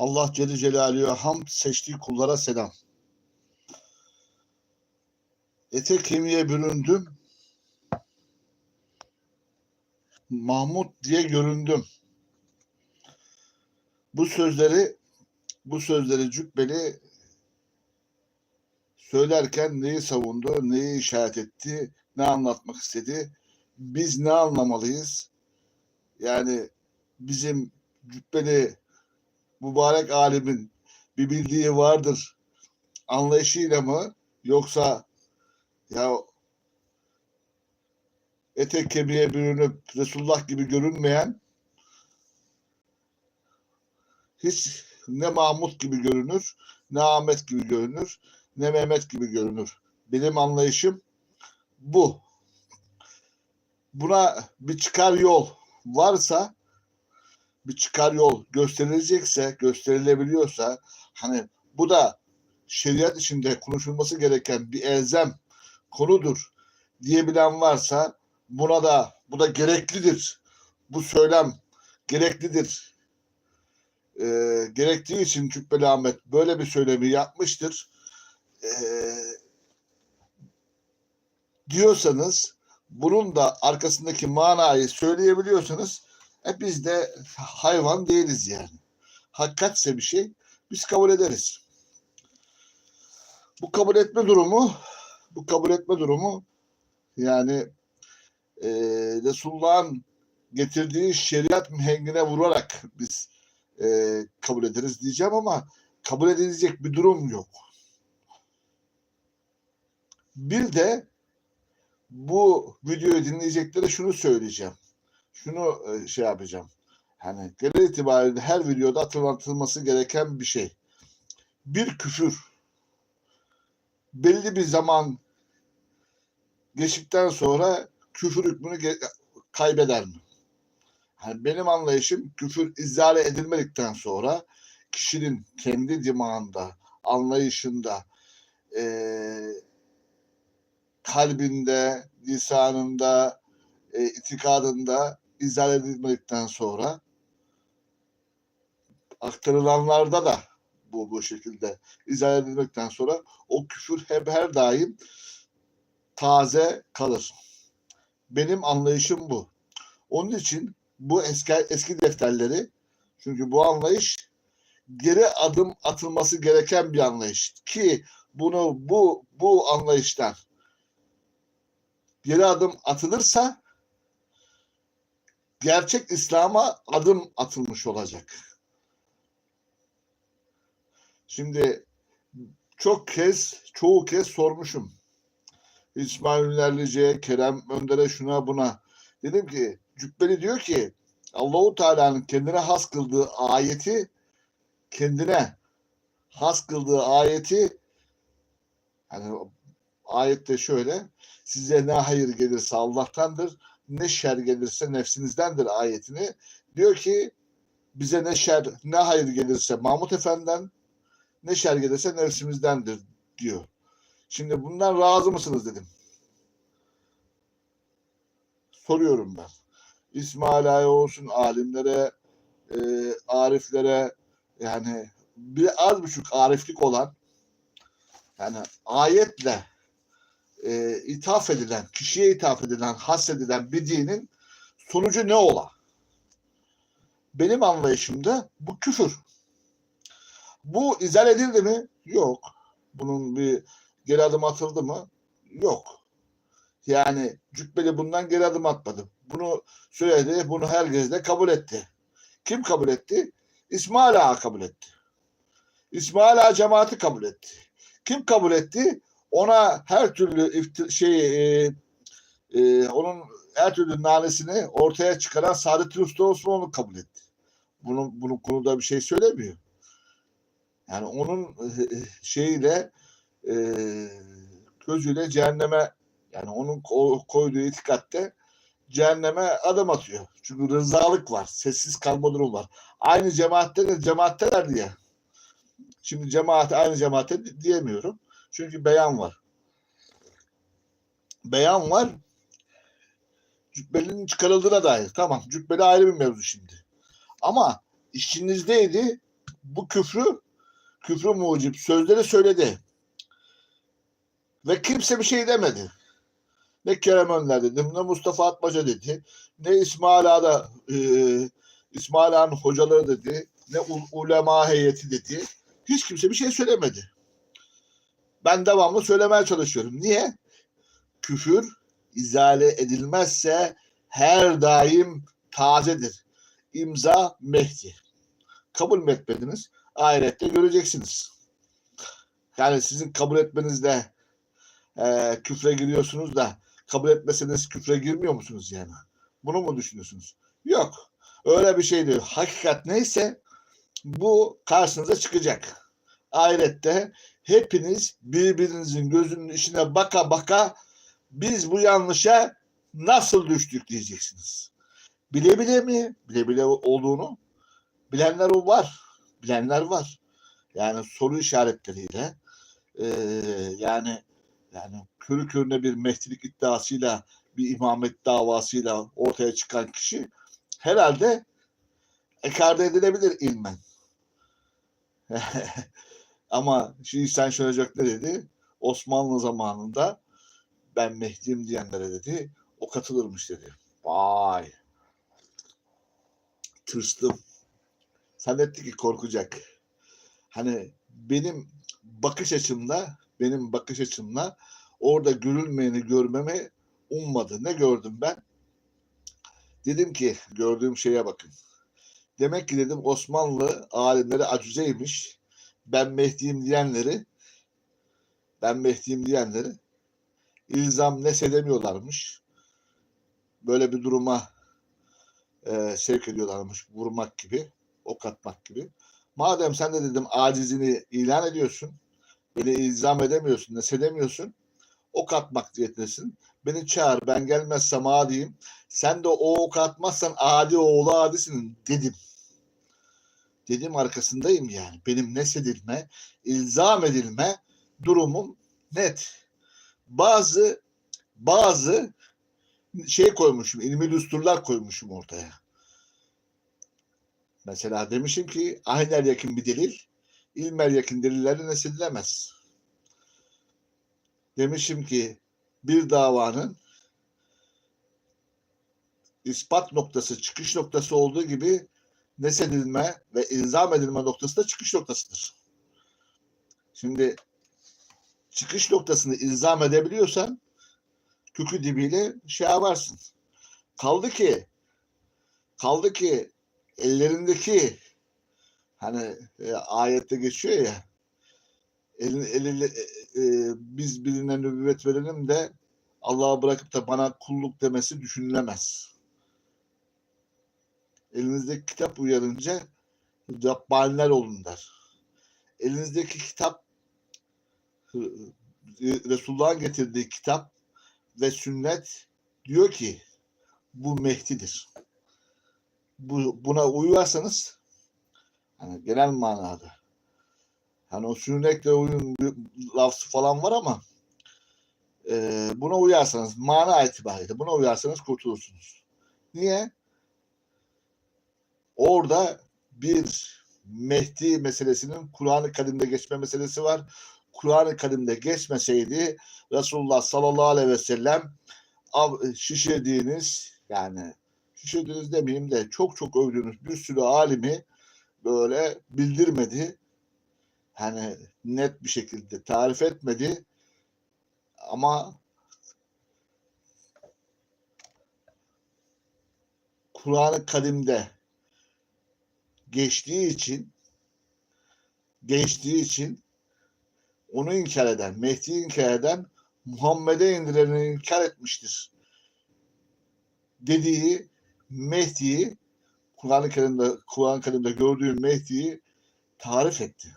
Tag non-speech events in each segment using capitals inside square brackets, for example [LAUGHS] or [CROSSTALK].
Allah Celle Celaluhu'ya hamd seçtiği kullara selam. Ete kemiğe büründüm. Mahmut diye göründüm. Bu sözleri bu sözleri Cübbeli söylerken neyi savundu, neyi işaret etti, ne anlatmak istedi? Biz ne anlamalıyız? Yani bizim Cübbeli mübarek alimin bir bildiği vardır anlayışıyla mı yoksa ya etek kemiğe bürünüp Resulullah gibi görünmeyen hiç ne Mahmut gibi görünür, ne Ahmet gibi görünür, ne Mehmet gibi görünür. Benim anlayışım bu. Buna bir çıkar yol varsa bir çıkar yol gösterilecekse, gösterilebiliyorsa hani bu da şeriat içinde konuşulması gereken bir elzem konudur diyebilen varsa buna da bu da gereklidir. Bu söylem gereklidir. Ee, gerektiği için Cübbeli Ahmet böyle bir söylemi yapmıştır. Ee, diyorsanız bunun da arkasındaki manayı söyleyebiliyorsanız e biz de hayvan değiliz yani. Hakikatse bir şey biz kabul ederiz. Bu kabul etme durumu bu kabul etme durumu yani e, Resulullah'ın getirdiği şeriat mihengine vurarak biz e, kabul ederiz diyeceğim ama kabul edilecek bir durum yok. Bir de bu videoyu dinleyeceklere şunu söyleyeceğim. Şunu e, şey yapacağım. Hani genel itibariyle her videoda hatırlatılması gereken bir şey. Bir küfür belli bir zaman geçtikten sonra küfür hükmünü kaybeder mi? Yani benim anlayışım küfür izale edilmedikten sonra kişinin kendi dimağında, anlayışında, eee kalbinde, lisanında, e, itikadında izah edilmedikten sonra aktarılanlarda da bu bu şekilde izah edilmekten sonra o küfür hep her daim taze kalır. Benim anlayışım bu. Onun için bu eski eski defterleri çünkü bu anlayış geri adım atılması gereken bir anlayış ki bunu bu bu anlayıştan geri adım atılırsa gerçek İslam'a adım atılmış olacak. Şimdi çok kez, çoğu kez sormuşum. İsmail Ünlerlice'ye, Kerem Önder'e şuna buna. Dedim ki Cübbeli diyor ki Allahu Teala'nın kendine has kıldığı ayeti kendine has kıldığı ayeti hani ayette şöyle size ne hayır gelirse Allah'tandır ne şer gelirse nefsinizdendir ayetini diyor ki bize ne şer ne hayır gelirse Mahmut Efendi'den ne şer gelirse nefsimizdendir diyor. Şimdi bundan razı mısınız dedim. Soruyorum ben. İsmail Aya olsun alimlere, e, ariflere yani bir az buçuk ariflik olan yani ayetle e, ithaf edilen, kişiye ithaf edilen, hasredilen bir dinin sonucu ne ola? Benim anlayışımda bu küfür. Bu izah edildi mi? Yok. Bunun bir geri adım atıldı mı? Yok. Yani Cübbeli bundan geri adım atmadı. Bunu söyledi, bunu herkes de kabul etti. Kim kabul etti? İsmail Ağa kabul etti. İsmail Ağa cemaati kabul etti. Kim kabul etti? Ona her türlü şey e, e, onun her türlü nanesini ortaya çıkaran Saadettin Usta Osmanlı kabul etti. Bunu bunun konuda bir şey söylemiyor. Yani onun e, şeyiyle e, gözüyle cehenneme yani onun ko- koyduğu itikatte cehenneme adım atıyor. Çünkü rızalık var. Sessiz kalma durumu var. Aynı cemaatte de cemaatteler diye. Şimdi cemaat aynı cemaate di- diyemiyorum. Çünkü beyan var. Beyan var. Cübbelinin çıkarıldığına dair. Tamam. Cübbeli ayrı bir mevzu şimdi. Ama işinizdeydi. bu küfrü küfrü mucip sözleri söyledi. Ve kimse bir şey demedi. Ne Kerem Önder dedim, ne Mustafa Atmaca dedi, ne İsmail Ağa'da e, İsmail Ağa'nın hocaları dedi, ne ulema heyeti dedi. Hiç kimse bir şey söylemedi. Ben devamlı söylemeye çalışıyorum. Niye? Küfür izale edilmezse her daim tazedir. İmza Mehdi. Kabul mü etmediniz? Ahirette göreceksiniz. Yani sizin kabul etmenizle e, küfre giriyorsunuz da kabul etmeseniz küfre girmiyor musunuz yani? Bunu mu düşünüyorsunuz? Yok. Öyle bir şey değil. Hakikat neyse bu karşınıza çıkacak. Ahirette hepiniz birbirinizin gözünün içine baka baka biz bu yanlışa nasıl düştük diyeceksiniz. Bile bile mi? Bile bile olduğunu bilenler var. Bilenler var. Yani soru işaretleriyle eee, yani yani körü körüne bir mehdilik iddiasıyla bir imamet davasıyla ortaya çıkan kişi herhalde ekarte edilebilir ilmen. [LAUGHS] Ama şimdi sen Şörecek ne dedi? Osmanlı zamanında ben Mehdi'yim diyenlere dedi o katılırmış dedi. Vay. Tırstım. Zannetti ki korkacak. Hani benim bakış açımla benim bakış açımla orada görülmeyeni görmeme ummadı. Ne gördüm ben? Dedim ki gördüğüm şeye bakın. Demek ki dedim Osmanlı alimleri acüzeymiş. Ben Mehdi'yim diyenleri ben Mehdi'yim diyenleri ilzam nesedemiyorlarmış. Böyle bir duruma e, sevk ediyorlarmış. Vurmak gibi, ok atmak gibi. Madem sen de dedim acizini ilan ediyorsun, beni ilzam edemiyorsun, nesedemiyorsun, ok atmak diyetesin. Beni çağır, ben gelmezsem adiyim. Sen de o ok atmazsan adi oğlu adisin dedim. Dedim arkasındayım yani. Benim nesedilme, ilzam edilme durumum net. Bazı bazı şey koymuşum, ilmi düsturlar koymuşum ortaya. Mesela demişim ki ayner yakın bir delil, ilmer yakın delilleri nesedilemez. Demişim ki bir davanın ispat noktası, çıkış noktası olduğu gibi nesedilme ve ilzam edilme noktası da çıkış noktasıdır. Şimdi çıkış noktasını ilzam edebiliyorsan kökü dibiyle şey yaparsın. Kaldı ki kaldı ki ellerindeki hani e, ayette geçiyor ya elin, eliyle e, e, biz birine nübüvvet verelim de Allah'a bırakıp da bana kulluk demesi düşünülemez. Elinizdeki kitap uyarınca Rabbaniler olun der. Elinizdeki kitap Resulullah'ın getirdiği kitap ve sünnet diyor ki bu Mehdi'dir. Bu, buna uyarsanız hani genel manada hani o sünnetle uyum lafzı falan var ama e, buna uyarsanız mana itibariyle buna uyarsanız kurtulursunuz. Niye? Orada bir Mehdi meselesinin Kur'an-ı Kerim'de geçme meselesi var. Kur'an-ı Kerim'de geçmeseydi Resulullah sallallahu aleyhi ve sellem şişirdiğiniz yani şişirdiğiniz demeyeyim de çok çok övdüğünüz bir sürü alimi böyle bildirmedi. Hani net bir şekilde tarif etmedi. Ama Kur'an-ı Kerim'de geçtiği için geçtiği için onu inkar eden, Mehdi'yi inkar eden Muhammed'e indirileni inkar etmiştir. Dediği Mehdi'yi Kur'an-ı Kerim'de Kur'an-ı Kerim'de gördüğün Mehdi'yi tarif etti.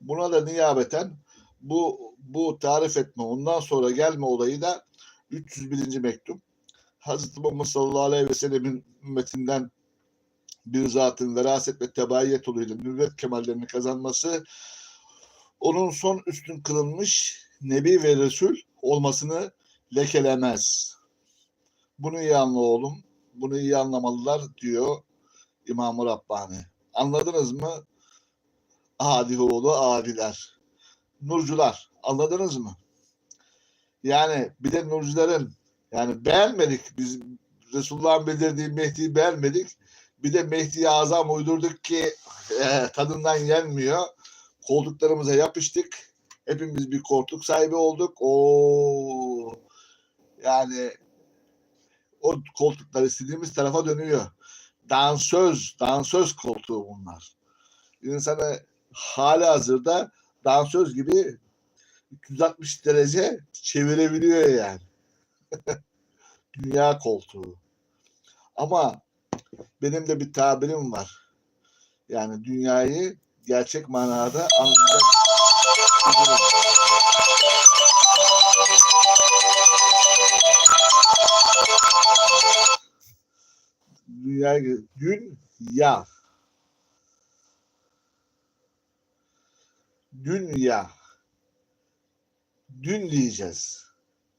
Buna da niyabeten bu bu tarif etme ondan sonra gelme olayı da 301. mektup. Hazreti Muhammed sallallahu aleyhi ve sellemin ümmetinden bir zatın veraset ve tebayyet yoluyla nübüvvet kemallerini kazanması onun son üstün kılınmış nebi ve resul olmasını lekelemez. Bunu iyi anla oğlum. bunu iyi anlamalılar diyor İmam-ı Rabbani. Anladınız mı? Adihoğlu adiler. Nurcular. Anladınız mı? Yani bir de nurcuların yani beğenmedik. Biz Resulullah'ın bildirdiği Mehdi'yi beğenmedik. Bir de Mehdi'ye azam uydurduk ki e, tadından yenmiyor. Koltuklarımıza yapıştık. Hepimiz bir koltuk sahibi olduk. O yani o koltuklar istediğimiz tarafa dönüyor. Dansöz, dansöz koltuğu bunlar. İnsanı hali hazırda dansöz gibi 360 derece çevirebiliyor yani. [LAUGHS] Dünya koltuğu. Ama benim de bir tabirim var. Yani dünyayı gerçek manada anlayacak bir durum. Dünyayı dünya dünya dün diyeceğiz.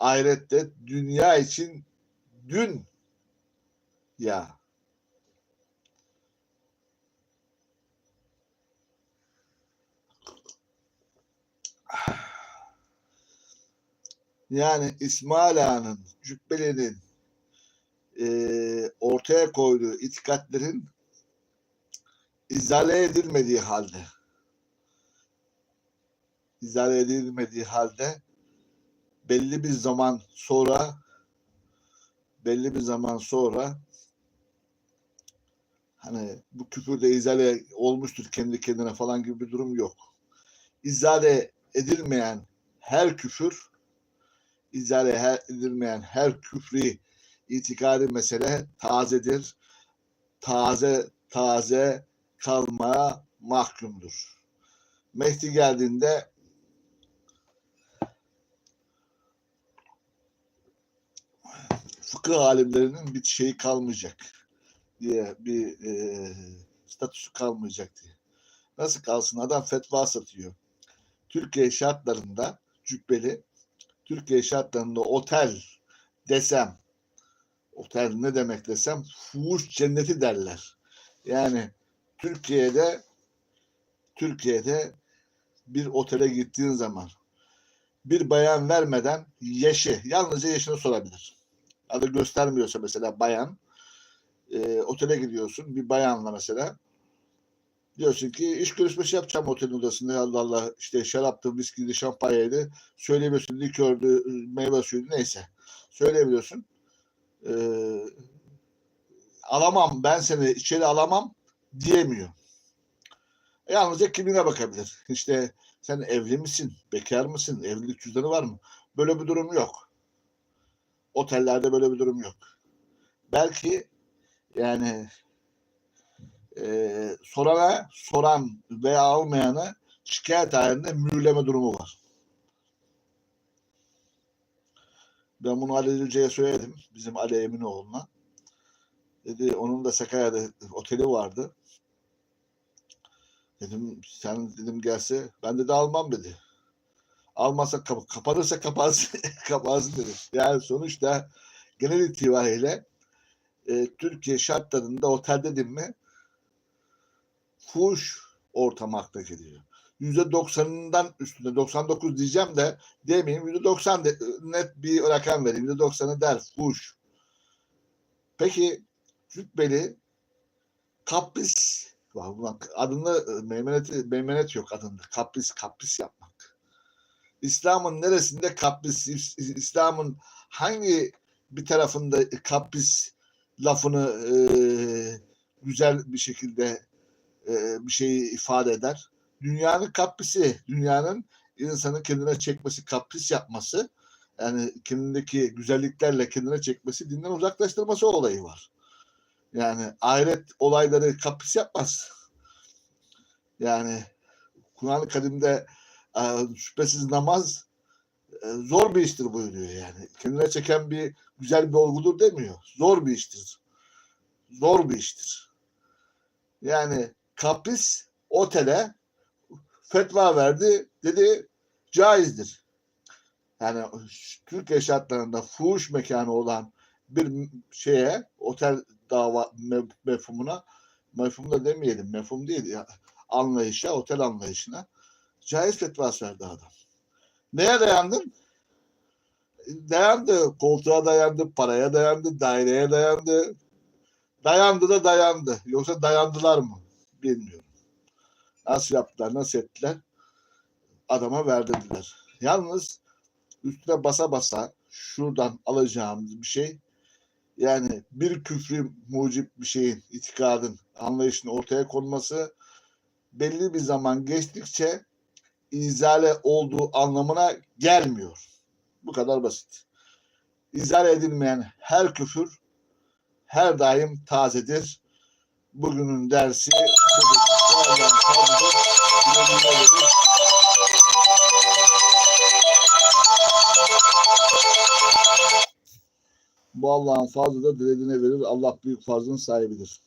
Ahirette dünya için dün ya yani İsmail Ağa'nın Cübbeli'nin e, ortaya koyduğu itikatlerin izale edilmediği halde izale edilmediği halde belli bir zaman sonra belli bir zaman sonra hani bu küfür de izale olmuştur kendi kendine falan gibi bir durum yok. İzale edilmeyen her küfür izale edilmeyen her küfri itikadi mesele tazedir. Taze taze kalmaya mahkumdur. Mehdi geldiğinde fıkıh alimlerinin bir şeyi kalmayacak diye bir e, statüsü kalmayacak diye. Nasıl kalsın? Adam fetva satıyor. Türkiye şartlarında cübbeli Türkiye şartlarında otel desem otel ne demek desem fuhuş cenneti derler. Yani Türkiye'de Türkiye'de bir otele gittiğin zaman bir bayan vermeden yaşı, yalnızca yaşını sorabilir. Adı göstermiyorsa mesela bayan e, otele gidiyorsun bir bayanla mesela diyorsun ki iş görüşmesi yapacağım otelin odasında Allah Allah işte şaraptı, viskiydi, şampanyaydı söyleyemiyorsun likördü, meyve suyuydu neyse söyleyebiliyorsun. Ee, alamam ben seni içeri alamam diyemiyor. Yalnızca kimine bakabilir. İşte sen evli misin? Bekar mısın? Evlilik cüzdanı var mı? Böyle bir durum yok. Otellerde böyle bir durum yok. Belki yani e, sorana soran veya almayana şikayet halinde mühürleme durumu var. Ben bunu Ali Hoca'ya söyledim. Bizim Ali Eminoğlu'na. Dedi onun da Sakarya'da oteli vardı. Dedim sen dedim gelse ben de almam dedi. Almazsa kap kapanırsa kapansın, [LAUGHS] kapansın dedim. Yani sonuçta genel itibariyle e, Türkiye şartlarında otel dedim mi fuş ortam akla geliyor. Yüzde doksanından üstünde 99 diyeceğim de demeyeyim yüzde doksan de, net bir rakam vereyim. Yüzde doksanı der fuş. Peki Cübbeli kapris bak adında meymenet, meymenet yok adında. Kapris, kapris yapmak. İslam'ın neresinde kapris, İslam'ın hangi bir tarafında kapris lafını e, güzel bir şekilde e, bir şeyi ifade eder. Dünyanın kaprisi, dünyanın insanın kendine çekmesi, kapris yapması, yani kendindeki güzelliklerle kendine çekmesi, dinden uzaklaştırması olayı var. Yani ahiret olayları kapris yapmaz. Yani Kur'an-ı Kerim'de şüphesiz namaz e, zor bir iştir buyuruyor yani. Kendine çeken bir güzel bir olgudur demiyor. Zor bir iştir. Zor bir iştir. Yani kapris otele fetva verdi. Dedi caizdir. Yani Türkiye şartlarında fuhuş mekanı olan bir şeye otel dava me- mefhumuna mefhum da demeyelim mefhum değil ya anlayışa otel anlayışına caiz fetvası verdi adam. Neye dayandın? Dayandı. Koltuğa dayandı, paraya dayandı, daireye dayandı. Dayandı da dayandı. Yoksa dayandılar mı? Bilmiyorum. Nasıl yaptılar, nasıl ettiler? Adama verdirdiler. Yalnız üstüne basa basa şuradan alacağımız bir şey yani bir küfrü mucip bir şeyin, itikadın, anlayışın ortaya konması belli bir zaman geçtikçe izale olduğu anlamına gelmiyor. Bu kadar basit. İzale edilmeyen her küfür her daim tazedir. Bugünün dersi. Bu Allah'ın fazlıdır. Dilediğine verir. Bu Allah'ın fazlı da dilediğine verir. Allah büyük fazlın sahibidir.